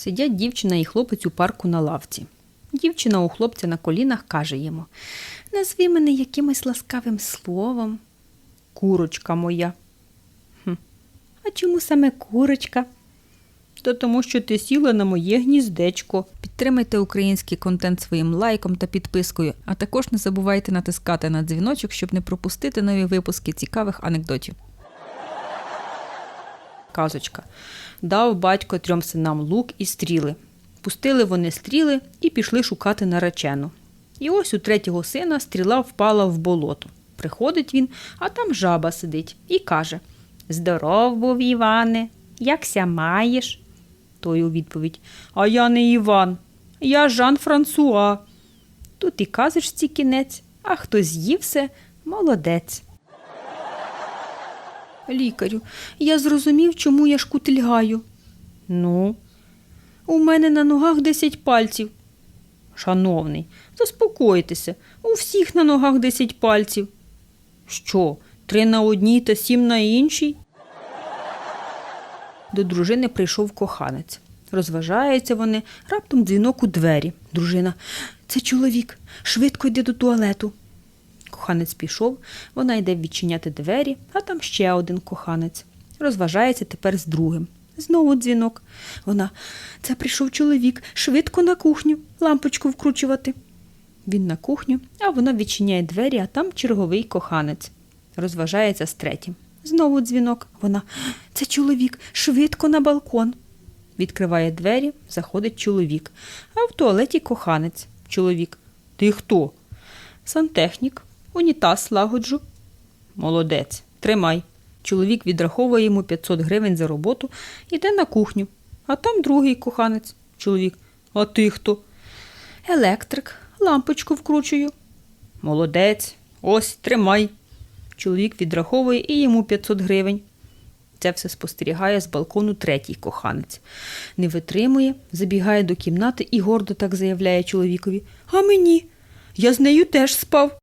Сидять дівчина і хлопець у парку на лавці. Дівчина у хлопця на колінах каже йому Назви мене якимось ласкавим словом. Курочка моя. Хм. А чому саме курочка? То тому, що ти сіла на моє гніздечко. Підтримайте український контент своїм лайком та підпискою, а також не забувайте натискати на дзвіночок, щоб не пропустити нові випуски цікавих анекдотів. Казочка. Дав батько трьом синам лук і стріли. Пустили вони стріли і пішли шукати наречену. І ось у третього сина стріла впала в болото. Приходить він, а там жаба сидить і каже Здоров був, Іване, якся маєш? Той у відповідь А я не Іван, я Жан Франсуа. Тут і казочці кінець, а хто з'їв все, молодець. Лікарю, я зрозумів, чому я шкутильгаю. Ну, у мене на ногах десять пальців. Шановний, заспокойтеся, у всіх на ногах десять пальців. Що, три на одній та сім на іншій? До дружини прийшов коханець. Розважаються вони, раптом дзвінок у двері. Дружина. Це чоловік. Швидко йди до туалету. Коханець пішов, вона йде відчиняти двері, а там ще один коханець. Розважається тепер з другим. Знову дзвінок. Вона. Це прийшов чоловік, швидко на кухню, лампочку вкручувати. Він на кухню, а вона відчиняє двері, а там черговий коханець. Розважається з третім. Знову дзвінок. Вона. Це чоловік, швидко на балкон. Відкриває двері, заходить чоловік, а в туалеті коханець. Чоловік. Ти хто? Сантехнік. Унітаз лагоджу. Молодець. Тримай. Чоловік відраховує йому 500 гривень за роботу, іде на кухню. А там другий коханець. Чоловік. А ти хто? Електрик. Лампочку вкручую. Молодець. Ось, тримай. Чоловік відраховує і йому 500 гривень. Це все спостерігає з балкону третій коханець. Не витримує, забігає до кімнати і гордо так заявляє чоловікові. А мені? Я з нею теж спав.